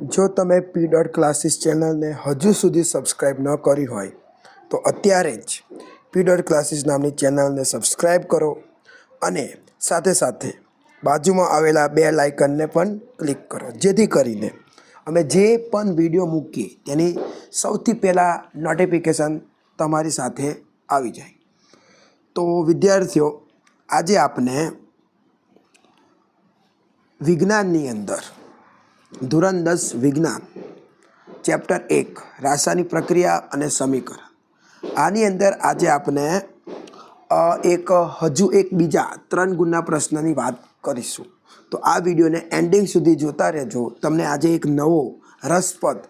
જો તમે પી dot classes ચેનલને હજુ સુધી સબસ્ક્રાઈબ ન કરી હોય, તો અત્યારે જ પી ડોટ ક્લાસીસ નામની ચેનલને સબસ્ક્રાઈબ કરો અને સાથે સાથે બાજુમાં આવેલા બે લાઇકનને પણ ક્લિક કરો, જેથી કરીને અમે જે પણ વીડિયો મૂકીએ, તેની સૌથી પહેલાં નોટિફિકેશન તમારી સાથે આવી જાય. તો વિદ્યાર્થીઓ, આજે આપણે વિજ્ઞાનની અંદર ધોરણ દસ વિજ્ઞાન, ચેપ્ટર એક, રાસાયણિક પ્રક્રિયા અને સમીકરણ. આની અંદર આજે આપણે એક, હજુ એક બીજા ત્રણ ગુણના પ્રશ્નની વાત કરીશું. તો આ વિડીયોને એન્ડિંગ સુધી જોતા રહેજો. તમને આજે એક નવો રસપ્રદ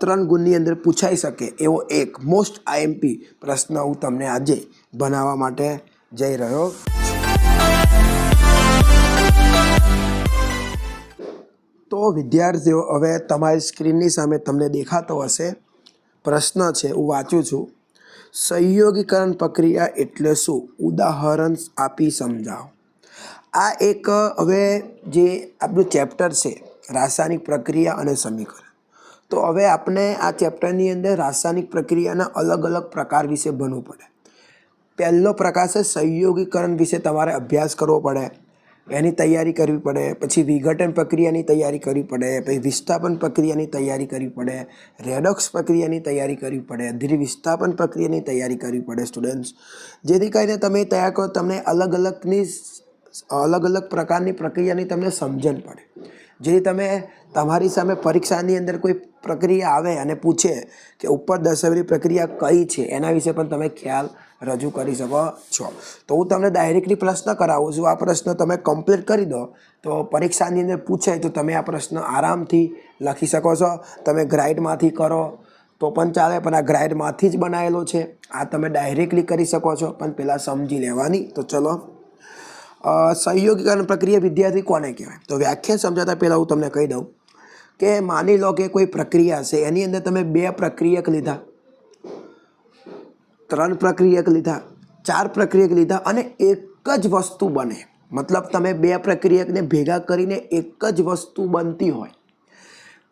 ત્રણ ગુણની અંદર પૂછાઈ શકે એવો એક મોસ્ટ આઈએમપી પ્રશ્ન હું તમને આજે બનાવવા માટે જઈ રહ્યો તો વિદ્યાર્થીઓ, હવે તમારી સ્ક્રીનની સામે તમને દેખાતો હશે. પ્રશ્ન છે, હું વાંચું છું. સંયોગીકરણ પ્રક્રિયા એટલે શું? ઉદાહરણ આપી સમજાવો. આ એક, હવે જે આપણું ચેપ્ટર છે, રાસાયણિક પ્રક્રિયા અને સમીકરણ. તો હવે આપણે આ ચેપ્ટરની અંદર રાસાયણિક પ્રક્રિયાના અલગ અલગ પ્રકાર વિશે ભણવું પડે. પહેલો પ્રકાર છે, સંયોગીકરણ વિશે તમારે અભ્યાસ કરવો પડે. એની તૈયારી કરવી પડે, પછી વિઘટન પ્રક્રિયાની તૈયારી કરવી પડે, પછી વિસ્થાપન પ્રક્રિયાની તૈયારી કરવી પડે, રેડોક્સ પ્રક્રિયાની તૈયારી કરવી પડે ધીરે વિસ્થાપન પ્રક્રિયાની તૈયારી કરવી પડે સ્ટુડન્ટ્સ જેથી કરીને તમે તૈયાર કરો, તમને અલગ અલગની અલગ અલગ પ્રકારની પ્રક્રિયાની તમને સમજણ પડે. જેથી તમે તમારી સામે પરીક્ષાની અંદર કોઈ પ્રક્રિયા આવે અને પૂછે કે ઉપર દર્શાવેલી પ્રક્રિયા કઈ છે, એના વિશે પણ તમે ખ્યાલ રજૂ કરી શકો છો. તો હું તમને ડાયરેક્ટલી પ્રશ્ન કરાવું છું. આ પ્રશ્ન તમે કમ્પ્લીટ કરી દો. તો પરીક્ષાની અંદર પૂછે તો તમે આ પ્રશ્ન આરામથી લખી શકો છો. તમે ગ્રાઇડમાંથી કરો તો પણ ચાલે, પણ આ ગ્રાઇડમાંથી જ બનાવેલો છે. આ તમે ડાયરેક્ટલી કરી શકો છો, પણ પહેલાં સમજી લેવાની. તો ચલો. સહયોગીકરણ પ્રક્રિયા વિદ્યાર્થી કોને કહેવાય? તો વ્યાખ્યા સમજાતા પહેલાં હું તમને કહી દઉં. કે માની લો કે કોઈ પ્રક્રિયા છે, એની અંદર તમે બે પ્રક્રિયક લીધા. ત્રણ પ્રક્રિયક લીધા, ચાર પ્રક્રિયક લીધા અને એક જ વસ્તુ બને. મતલબ તમે બે પ્રક્રિયકને ભેગા કરીને એક જ વસ્તુ બનતી હોય.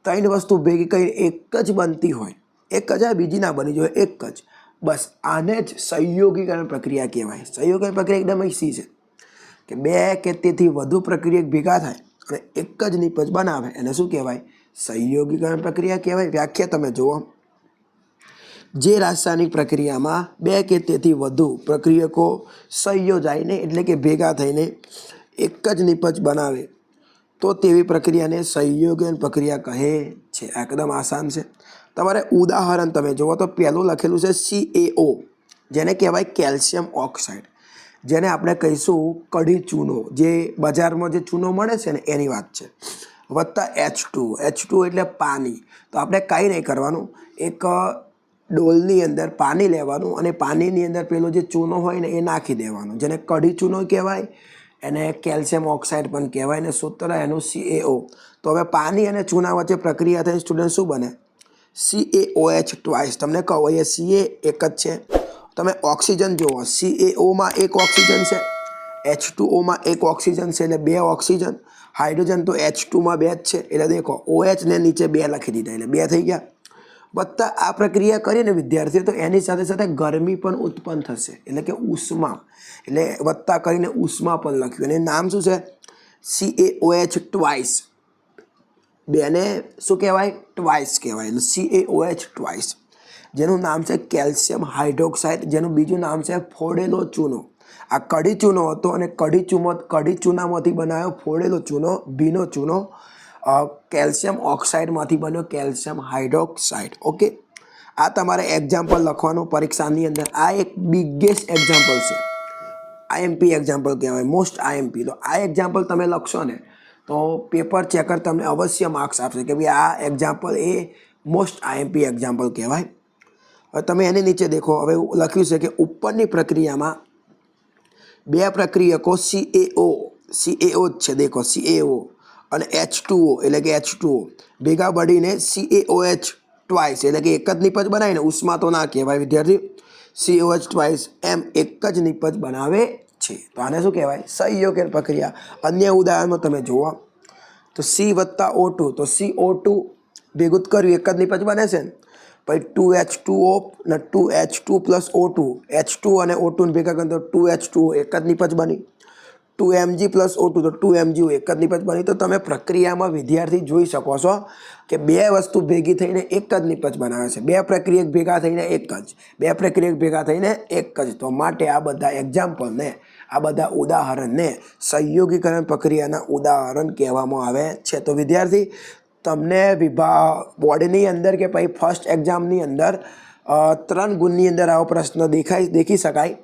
ત્રણ વસ્તુ ભેગી કરીને એક જ બનતી હોય. એક જ બીજી ના બની જોઈએ એક જ. બસ આને જ સહયોગીકરણ પ્રક્રિયા કહેવાય. સહયોગીકરણ પ્રક્રિયા એકદમ ઈસી છે. કે બે કે તેથી વધુ પ્રક્રિયક ભેગા થાય અને એક જ નિપજ બનાવે. એને શું કહેવાય? સંયોગીકરણ પ્રક્રિયા કહેવાય. વ્યાખ્યા તમે જુઓ. જે રાસાયણિક પ્રક્રિયામાં બે કે તેથી વધુ પ્રક્રિયકો સંયોજાઈને એટલે કે ભેગા થઈને એક જ નિપજ બનાવે, તો તેવી પ્રક્રિયાને સંયોગન પ્રક્રિયા કહે છે. એકદમ આસાન છે. તમારે ઉદાહરણ તમે જુઓ તો પહેલું લખેલું છે સીએઓ જેને કહેવાય કેલ્શિયમ ઓક્સાઇડ. જેને આપણે કહીશું કઢી ચૂનો. જે બજારમાં જે ચૂનો મળે છે ને, એની વાત છે. વત્તા એચ ટુ એચ ટુ એટલે પાણી તો આપણે કાંઈ નહીં કરવાનું. એક ડોલની અંદર પાણી લેવાનું અને પાણીની અંદર પેલો જે ચૂનો હોય ને, એ નાખી દેવાનો. જેને કઢી ચૂનો કહેવાય, એને કેલ્શિયમ ઓક્સાઇડ પણ કહેવાય ને, સૂત્ર એનું CaO તો હવે પાણી અને ચૂના વચ્ચે પ્રક્રિયા થઈ, સ્ટુડન્ટ, શું બને? CaOH ટ્વાઇસ તમને કહો એ Ca એક જ છે? તમે ઓક્સિજન જુઓ. CaOમાં એક ઓક્સિજન છે એચ ટુઓમાં એક ઓક્સિજન છે એટલે બે ઓક્સિજન. હાઇડ્રોજન તો એચ ટુમાં બે જ છે. એટલે દેખો OH ને નીચે બે લખી દીધા એટલે બે થઈ ગયા. વત્તા આ પ્રક્રિયા કરીને વિદ્યાર્થીઓ તો એની સાથે સાથે ગરમી પણ ઉત્પન્ન થશે. એટલે કે ઉષ્મા. એટલે વત્તા કરીને ઉષ્મા પણ લખ્યું. અને નામ શું છે? સી એ ઓએચ ટ્વાઇસ બેને શું કહેવાય? ટ્વાઇસ કહેવાય. એટલે સી એ ઓએચ ટ્વાઇસ જેનું નામ છે કેલ્શિયમ હાઇડ્રોક્સાઇડ, જેનું બીજું નામ છે ફોડેલો ચૂનો. આ કઢી ચૂનો હતો અને કઢી ચૂમો કઢી ચૂનામાંથી બનાવ્યો ફોડેલો ચૂનો, ભીનો ચૂનો કેલ્શિયમ ઓક્સાઇડમાંથી બન્યો કેલ્શિયમ હાઇડ્રોક્સાઇડ. ઓકે? આ તમારે એક્ઝામ્પલ લખવાનું પરીક્ષાની અંદર. આ એક બિગેસ્ટ એક્ઝામ્પલ છે. આઈએમપી એક્ઝામ્પલ કહેવાય મોસ્ટ આઈએમપી તો આ એક્ઝામ્પલ તમે લખશો ને, તો પેપર ચેકર તમને અવશ્ય માર્ક્સ આપશે કે ભાઈ આ એક્ઝામ્પલ એ મોસ્ટ આઈએમપી એક્ઝામ્પલ કહેવાય. હવે તમે એની નીચે દેખો. હવે લખ્યું છે કે ઉપરની પ્રક્રિયામાં બે પ્રક્રિયકો CaO CaO જ છે. દેખો સીએઓ અને એચ ટુઓ એટલે કે એચ ટુઓ ભેગા મળીને એચ ટ્વાઇસ એટલે કે એક જ નિપજ બનાવીને ઉષ્મા તો ના કહેવાય, વિદ્યાર્થી. CaOH ટ્વાઇસ એમ એક જ નિપજ બનાવે છે. તો આને શું કહેવાય? સંયોગન પ્રક્રિયા. અન્ય ઉદાહરણમાં તમે જુઓ. તો સી વત્તા ઓ ટુ તો સી ઓ ટુ ભેગું કર્યું, એક જ નિપજ બને છે ને. પછી ટુ એચ ટુ ઓ ને two H two plus O two. H two અને ઓ ટુને ભેગા કરીએ તો ટુ એચ ટુ એક જ નિપજ બની. Two Mg plus O two તો ટુ એમજી એક જ નિપજ બની. તો તમે પ્રક્રિયામાં વિદ્યાર્થી જોઈ શકો છો કે બે વસ્તુ ભેગી થઈને એક જ નિપજ બનાવે છે. બે પ્રક્રિયક ભેગા થઈને એક જ. બે પ્રક્રિયક ભેગા થઈને એક જ. તો માટે આ બધા એક્ઝામ્પલને આ બધા ઉદાહરણને સંયોગીકરણ પ્રક્રિયાના ઉદાહરણ કહેવામાં આવે છે. તો વિદ્યાર્થી તમને વિભા, બોર્ડની અંદર કે પછી ફર્સ્ટ એક્ઝામની અંદર ત્રણ ગુણની અંદર આવો પ્રશ્ન દેખાય, દેખી શકાય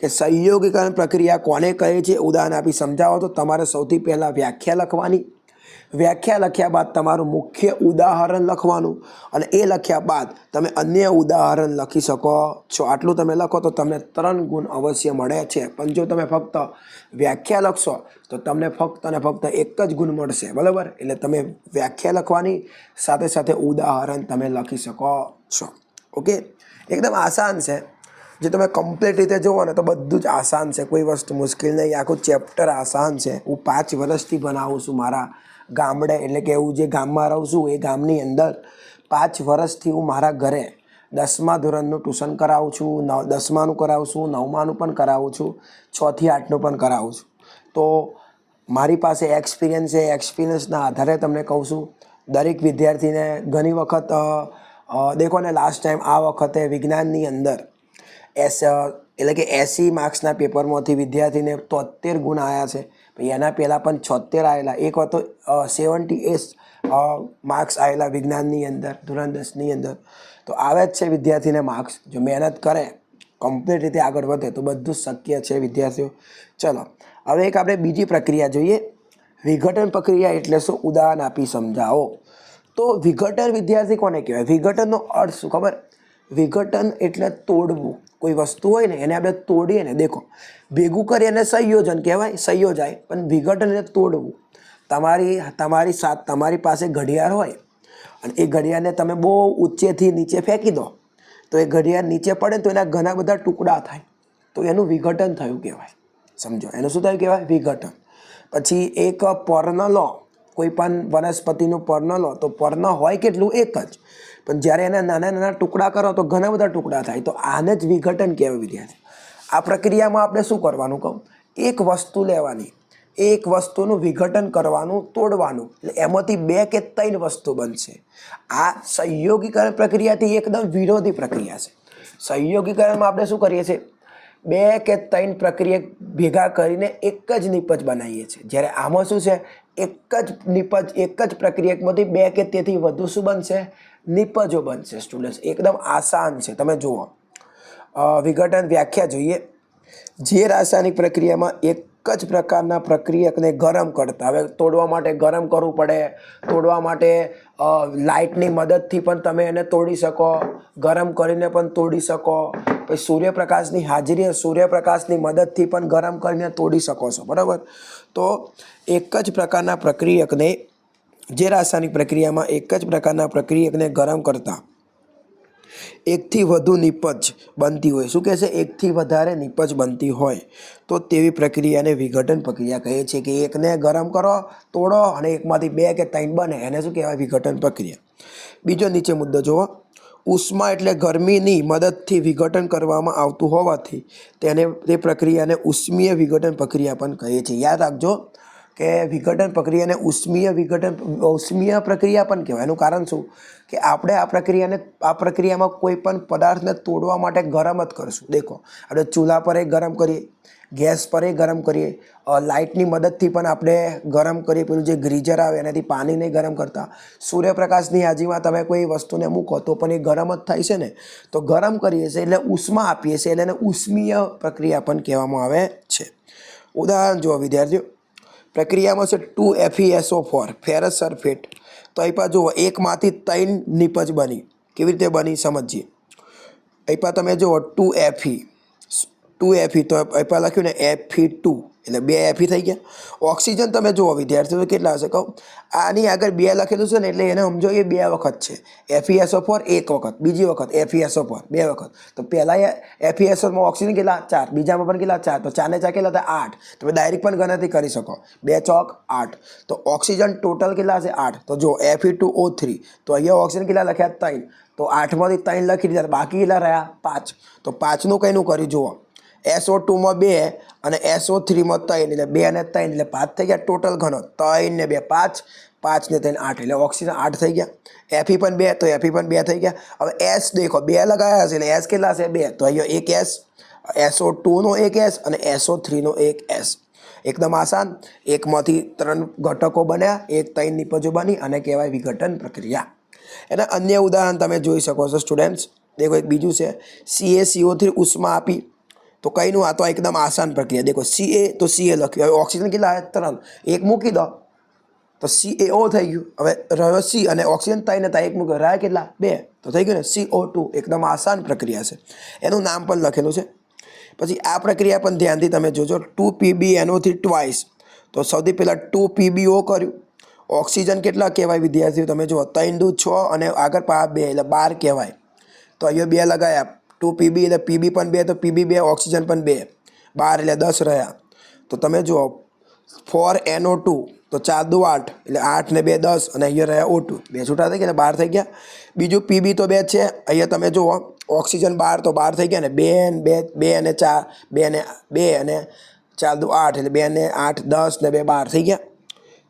કે સહયોગીકરણ પ્રક્રિયા કોને કહે છે? ઉદાહરણ આપી સમજાવો તો તમારે સૌથી પહેલાં વ્યાખ્યા લખવાની. વ્યાખ્યા લખ્યા બાદ તમારું મુખ્ય ઉદાહરણ લખવાનું અને એ લખ્યા બાદ તમે અન્ય ઉદાહરણ લખી શકો છો. આટલું તમે લખો તો તમને ત્રણ ગુણ અવશ્ય મળે છે. પણ જો તમે ફક્ત વ્યાખ્યા લખશો તો તમને ફક્ત અને ફક્ત એક જ ગુણ મળશે. બરાબર? એટલે તમે વ્યાખ્યા લખવાની સાથે સાથે ઉદાહરણ તમે લખી શકો છો. ઓકે? એકદમ આસાન છે. જે તમે કમ્પ્લીટ રીતે જુઓ ને તો બધું જ આસાન છે. કોઈ વસ્તુ મુશ્કેલ નહીં. આખું ચેપ્ટર આસાન છે. હું પાંચ વર્ષથી ભણાવું છું મારા ગામડે. એટલે કે હું જે ગામમાં રહું છું, એ ગામની અંદર પાંચ વર્ષથી હું મારા ઘરે દસમા ધોરણનું ટ્યુશન કરાવું છું, નવ દસમાનું કરાવું છું, નવમાનું પણ કરાવું છું, છથી આઠનું પણ કરાવું છું. તો મારી પાસે એક્સપિરિયન્સ છે. એક્સપિરિયન્સના આધારે તમને કહું છું, દરેક વિદ્યાર્થીને ઘણી વખત દેખો ને લાસ્ટ ટાઈમ આ વખતે વિજ્ઞાનની અંદર એસ એટલે કે એંસી માર્ક્સના પેપરમાંથી વિદ્યાર્થીને તોતેર ગુણ આવ્યા છે. પછી એના પહેલાં પણ છોતેર આવેલા એક વાર તો સેવન્ટી એસ માર્ક્સ આવેલા વિજ્ઞાનની અંદર, ધોરણ દસની અંદર. તો આવે જ છે વિદ્યાર્થીને માર્ક્સ. જો મહેનત કરે કમ્પ્લીટ રીતે આગળ વધે, તો બધું શક્ય છે વિદ્યાર્થીઓ. ચલો, હવે એક આપણે બીજી પ્રક્રિયા જોઈએ. વિઘટન પ્રક્રિયા એટલે શું? ઉદાહરણ આપી સમજાવો. તો વિઘટન વિદ્યાર્થી કોને કહેવાય? વિઘટનનો અર્થ શું ખબર? વિઘટન એટલે તોડવું. કોઈ વસ્તુ હોય ને એને આપણે તોડીએ ને, દેખો, ભેગું કરીએ એને સંયોજન કહેવાય, સંયોજાય, પણ વિઘટનને તોડવું. તમારી તમારી સાથ તમારી પાસે ઘડિયાળ હોય અને એ ઘડિયાળને તમે બહુ ઊંચેથી નીચે ફેંકી દો, તો એ ઘડિયાળ નીચે પડે તો એના ઘણા બધા ટુકડા થાય. તો એનું વિઘટન થયું કહેવાય. સમજો? એનું શું થયું કહેવાય? વિઘટન. પછી એક પર્ણ લો. કોઈ પણ વનસ્પતિનું પર્ણ લો, તો પર્ણ હોય કેટલું? એક જ. પણ જ્યારે એના નાના નાના ટુકડા કરો, તો ઘણા બધા ટુકડા થાય. તો આને જ વિઘટન કહેવાય વિદ્યાર્થી. આ પ્રક્રિયામાં આપણે શું કરવાનું કહું? એક વસ્તુ લેવાની. એક વસ્તુનું વિઘટન કરવાનું, તોડવાનું. એટલે એમાંથી બે કે ત્રણ વસ્તુ બનશે. આ સંયોગીકરણ પ્રક્રિયાથી એકદમ વિરોધી પ્રક્રિયા છે. સંયોગીકરણમાં આપણે શું કરીએ છીએ? બે કે ત્રણ પ્રક્રિયા ભેગા કરીને એક જ નિપજ બનાવીએ છીએ. જ્યારે આમાં શું છે? એક જ નિપજ, એક જ પ્રક્રિયામાંથી બે કે તેથી વધુ શું બનશે? નિપજો બનશે સ્ટુડન્ટ્સ એકદમ આસાન છે. તમે જુઓ. વિઘટન વ્યાખ્યા જોઈએ. જે રાસાયણિક પ્રક્રિયામાં એક જ પ્રકારના પ્રક્રિયકને ગરમ કરતા. હવે તોડવા માટે ગરમ કરવું પડે. તોડવા માટે લાઇટની મદદથી પણ તમે એને તોડી શકો. ગરમ કરીને પણ તોડી શકો. પછી સૂર્યપ્રકાશની હાજરી સૂર્યપ્રકાશની મદદથી પણ ગરમ કરીને તોડી શકો છો. બરાબર? તો એક જ પ્રકારના પ્રક્રિયકને, જે રાસાયણિક પ્રક્રિયામાં એક જ પ્રકારના પ્રક્રિયકને ગરમ કરતા એકથી વધુ નિપજ બનતી હોય. શું કહે છે? એકથી વધારે નિપજ બનતી હોય. તો તેવી પ્રક્રિયાને વિઘટન પ્રક્રિયા કહે છે કે એકને ગરમ કરો, તોડો અને એકમાંથી બે કે ત્રણ બને. એને શું કહેવાય? વિઘટન પ્રક્રિયા. બીજો નીચે મુદ્દો જુઓ. ઉષ્મા એટલે ગરમીની મદદથી વિઘટન કરવામાં આવતું હોવાથી તેને તે પ્રક્રિયાને ઉષ્મીય વિઘટન પ્રક્રિયા પણ કહે છે. યાદ રાખજો કે વિઘટન પ્રક્રિયાને ઉષ્મીય વિઘટન, ઉષ્મીય પ્રક્રિયા પણ કહેવાય. એનું કારણ શું? કે આપણે આ પ્રક્રિયાને, આ પ્રક્રિયામાં કોઈ પણ પદાર્થને તોડવા માટે ગરમ જ કરશું. દેખો, આપણે ચૂલા પર એ ગરમ કરીએ, ગેસ પર એ ગરમ કરીએ લાઇટની મદદથી પણ આપણે ગરમ કરીએ. પેલું જે ગ્રીઝર આવે એનાથી પાણીને ગરમ કરતા. સૂર્યપ્રકાશની હાજીમાં તમે કોઈ વસ્તુને મૂકો તો પણ એ ગરમ જ થાય છે ને? તો ગરમ કરીએ છીએ એટલે ઉષ્મા આપીએ છીએ. એટલે એને ઉષ્મીય પ્રક્રિયા પણ કહેવામાં આવે છે. ઉદાહરણ જુઓ, વિદ્યાર્થીઓ. પ્રક્રિયામાં છે two FeSO four ferrous sulphate તો અહીં જુઓ, એકમાંથી ત્રણ નિપજ બની. કેવી રીતે બની સમજીએ? અહીં તમે જુઓ ટુ એફઈ ટુ એફઈ તો અહીં લખ્યું ને એફઈ ટુ એટલે બે એફી થઈ ગયા. ઓક્સિજન તમે જુઓ, વિદ્યાર્થીઓ કેટલા હશે કહો. આની આગળ બે લખેલું છે ને, એટલે એને સમજો એ બે વખત છે. એફઈએસઓ ફોર એક વખત, બીજી વખત એફઈએસઓ ફોર બે વખત. તો પહેલાં એફીએસઓમાં ઓક્સિજન કેટલા? ચાર. બીજામાં પણ કેટલા? ચાર. તો ચારને ચાર કેટલા હતા આઠ. તમે ડાયરેક્ટ પણ ગણતરી કરી શકો. બે ચોક, આઠ. તો ઓક્સિજન ટોટલ કેટલા હશે? આઠ. તો જો એફી ટુ ઓ થ્રી તો અહીંયા ઓક્સિજન કેટલા લખ્યા? ત્રણ. તો આઠમાંથી ત્રણ લખી દીધા. બાકી કેટલા રહ્યા? પાંચ. તો પાંચનું કંઈનું કર્યું? જુઓ. એસઓ ટુમાં બે અને એસઓ થ્રીમાં ત્રણ એટલે બે અને ત્રણ એટલે પાંચ થઈ ગયા ટોટલ ઘણો ત્રણ ને બે પાંચ પાંચ ને ત્રણ આઠ એટલે ઓક્સિજન આઠ થઈ ગયા. એફી પણ બે, તો એફી પણ બે થઈ ગયા. હવે એસ દેખો, બે લગાવ્યા છે એટલે એસ કેટલા છે? બે. તો અહીંયા એક એસ એસઓ ટુનો એક એસ અને એસઓ થ્રીનો એક એસ એકદમ આસાન. એકમાંથી ત્રણ ઘટકો બન્યા, એક ત્રણ નિપજો બની અને કહેવાય વિઘટન પ્રક્રિયા. એના અન્ય ઉદાહરણ તમે જોઈ શકો છો સ્ટુડન્ટ્સ દેખો એક બીજું છે. સીએ સીઓ થ્રી ઉષ્મા આપી. તો કઈનું આ તો એકદમ આસાન પ્રક્રિયા. દેખો સીએ તો સી એ લખ્યું. હવે ઓક્સિજન કેટલા આવે ત્રણ. એક મૂકી દો. તો સી એ ઓ થઈ ગયું. હવે રહ્યો સી અને ઓક્સિજન થાય ને ત્યાં એક મૂક્યો રહ્યા કેટલા? બે. તો થઈ ગયું ને? સી ઓ ટુ એકદમ આસાન પ્રક્રિયા છે. એનું નામ પણ લખેલું છે. પછી આ પ્રક્રિયા પણ ધ્યાનથી તમે જોજો. ટુ પીબી એનોથી ટ્વાઇસ તો સૌથી પહેલાં ટુ પીબીઓ કર્યું. ઓક્સિજન કેટલા કહેવાય વિદ્યાર્થીઓ? તમે જુઓ, ત્રણ દૂધ છ અને આગળ પા બે, એટલે બાર કહેવાય. તો અહીંયા બે લગાયા. ટુ પીબી એટલે પીબી પણ બે, તો પીબી બે, ઓક્સિજન પણ બે. બાર એટલે દસ રહ્યા. તો તમે જુઓ ફોર એનઓ ટુ તો ચાર દુ આઠ એટલે આઠ ને બે દસ, અને અહીંયા રહ્યા ઓ ટુ બે છૂટા થઈ ગયા એટલે બાર થઈ ગયા. બીજું પીબી તો બે છે. અહીંયા તમે જુઓ, ઓક્સિજન બાર, તો બાર થઈ ગયા ને બે બે બે અને ચાર, બે ને બે અને ચાર દુ આઠ, એટલે બે ને આઠ, દસ ને બે બાર થઈ ગયા.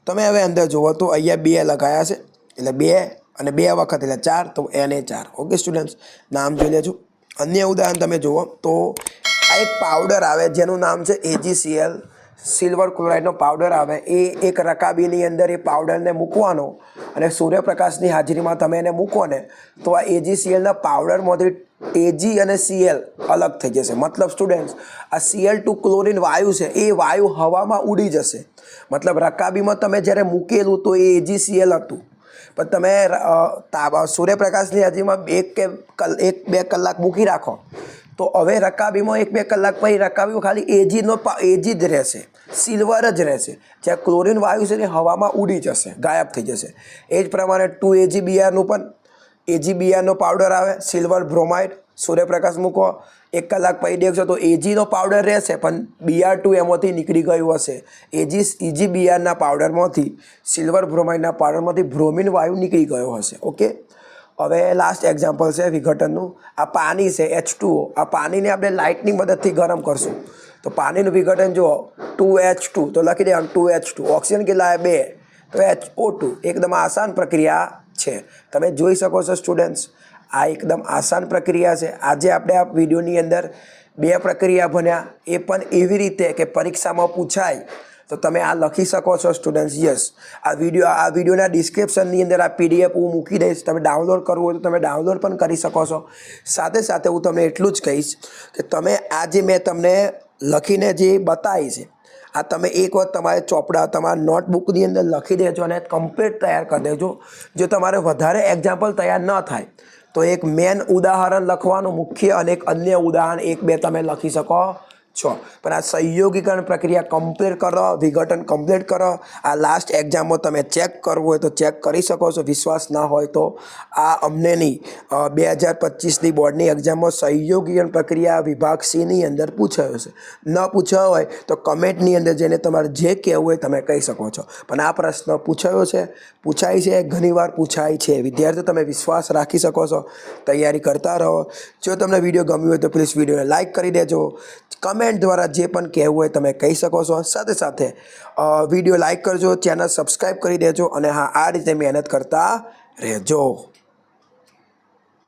તમે હવે અંદર જુઓ તો અહીંયા બે લગાયા છે. એટલે બે અને બે વખત, એટલે ચાર, તો એને ચાર. ઓકે સ્ટુડન્ટ્સ નામ જોઈ લેજો. અન્ય ઉદાહરણ તમે જુઓ તો આ એક પાવડર આવે, જેનું નામ છે એજીસીએલ સિલ્વર ક્લોરાઇડનો પાવડર આવે. એ એક રકાબીની અંદર એ પાવડરને મૂકવાનો અને સૂર્યપ્રકાશની હાજરીમાં તમે એને મૂકો ને, તો આ એજીસીએલના પાવડરમાંથી એજી અને સીએલ અલગ થઈ જશે. મતલબ સ્ટુડન્ટ્સ આ સીએલ ટુ ક્લોરિન વાયુ છે. એ વાયુ હવામાં ઉડી જશે. મતલબ રકાબીમાં તમે જ્યારે મૂકેલું તો એ એજીસીએલ હતું. પણ તમે સૂર્યપ્રકાશની હાજરીમાં એક કે એક, બે કલાક મૂકી રાખો. તો હવે રકાબીમાં એક, બે કલાક પછી રકાબીમાં ખાલી એજીનો એજી જ રહેશે. સિલ્વર જ રહેશે. જ્યાં ક્લોરિન વાયુ છે એ હવામાં ઉડી જશે, ગાયબ થઈ જશે. એ જ પ્રમાણે ટુ એજી બીઆરનું પણ એજી બીઆરનો પાવડર આવે સિલ્વર બ્રોમાઇડ સૂર્યપ્રકાશ મૂકો. એક કલાક પછી દેખશો તો એજીનો પાવડર રહેશે, પણ બીઆર ટુ એમાંથી નીકળી ગયું હશે. એજી ઇજી બીઆરના પાવડરમાંથી સિલ્વર બ્રોમાઇડના પાવડરમાંથી બ્રોમિન વાયુ નીકળી ગયો હશે ઓકે હવે લાસ્ટ એક્ઝામ્પલ છે વિઘટનનું. આ પાણી છે એચ આ પાણીને આપણે લાઇટની મદદથી ગરમ કરશું. તો પાણીનું વિઘટન જુઓ ટુ એચ ટુ તો લખી દેવાનું ટુ એચ ટુ ઓક્સિજન કેટલા બે. તો એચ ઓ ટુ એકદમ આસાન પ્રક્રિયા છે. તમે જોઈ શકો છો સ્ટુડન્ટ્સ, આ એકદમ આસાન પ્રક્રિયા છે. આજે આપણે આ વિડીયોની અંદર બે પ્રક્રિયા ભણ્યા. એ પણ એવી રીતે કે પરીક્ષામાં પૂછાય. તો તમે આ લખી શકો છો સ્ટુડન્ટ્સ, યસ. આ વીડિયો, આ વિડીયોના ડિસ્ક્રિપ્શનની અંદર આ પીડીએફ હું મૂકી દઈશ. તમે ડાઉનલોડ કરવું હોય તો તમે ડાઉનલોડ પણ કરી શકો છો. સાથે સાથે હું તમને એટલું જ કહીશ કે તમે આ જે મેં તમને લખીને જે બતાવી છે આ તમે એક વખત તમારે ચોપડા, તમારા નોટબુકની અંદર લખી દેજો અને કમ્પ્લીટ તૈયાર કરી દેજો. જો તમારે વધારે એક્ઝામ્પલ તૈયાર ન થાય, તો એક મેન ઉદાહરણ લખવાનું મુખ્ય અને એક અન્ય ઉદાહરણ એક બે તમે લખી શકો. છો. પણ આ સહયોગીકરણ પ્રક્રિયા કમ્પ્લીટ કરો, વિઘટન કમ્પ્લીટ કરો. આ લાસ્ટ એક્ઝામમાં તમે ચેક કરવું હોય તો ચેક કરી શકો છો. વિશ્વાસ ના હોય તો આ અમનેની બે હજાર પચીસની બોર્ડની એક્ઝામમાં સહયોગીકરણ પ્રક્રિયા વિભાગ સીની અંદર પૂછાયો છે. ન પૂછાયો હોય તો કમેન્ટની અંદર જઈને તમારે જે કહેવું હોય તમે કહી શકો છો. પણ આ પ્રશ્ન પૂછાયો છે. પૂછાય છે, ઘણીવાર પૂછાય છે. વિદ્યાર્થીઓ, તમે વિશ્વાસ રાખી શકો છો. તૈયારી કરતા રહો. જો તમને વીડિયો ગમ્યો હોય તો પ્લીઝ વિડીયોને લાઇક કરી દેજો. કમેન્ટ દ્વારા જે પણ કહેવું હોય તમે કહી શકો છો. સાથે સાથે વીડિયો લાઇક કરજો, ચેનલ સબસ્ક્રાઈબ કરી દેજો અને હા, આ રીતે મહેનત કરતા રહેજો.